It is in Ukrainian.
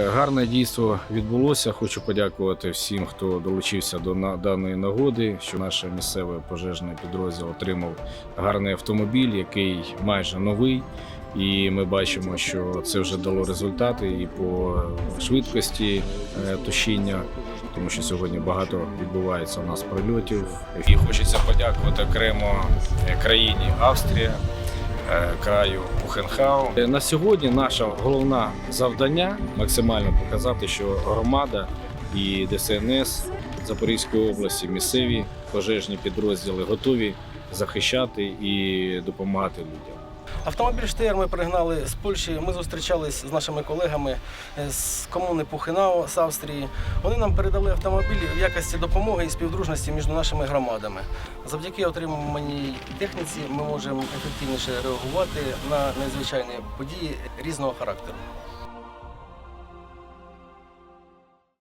Гарне дійство відбулося. Хочу подякувати всім, хто долучився до даної нагоди. Що наш місцевий пожежний підрозділ отримав гарний автомобіль, який майже новий. І ми бачимо, що це вже дало результати і по швидкості е, тушіння, тому що сьогодні багато відбувається у нас прильотів. І хочеться подякувати окремо е, країні Австрія, краю Ухенхау. Е, На сьогодні наше головне завдання максимально показати, що громада і ДСНС Запорізької області, місцеві пожежні підрозділи готові захищати і допомагати людям. Автомобіль Штеєр ми пригнали з Польщі. Ми зустрічались з нашими колегами е, з комуни Пухинау з Австрії. Вони нам передали автомобіль в якості допомоги і співдружності між нашими громадами. Завдяки отриманій техніці ми можемо ефективніше реагувати на надзвичайні події різного характеру.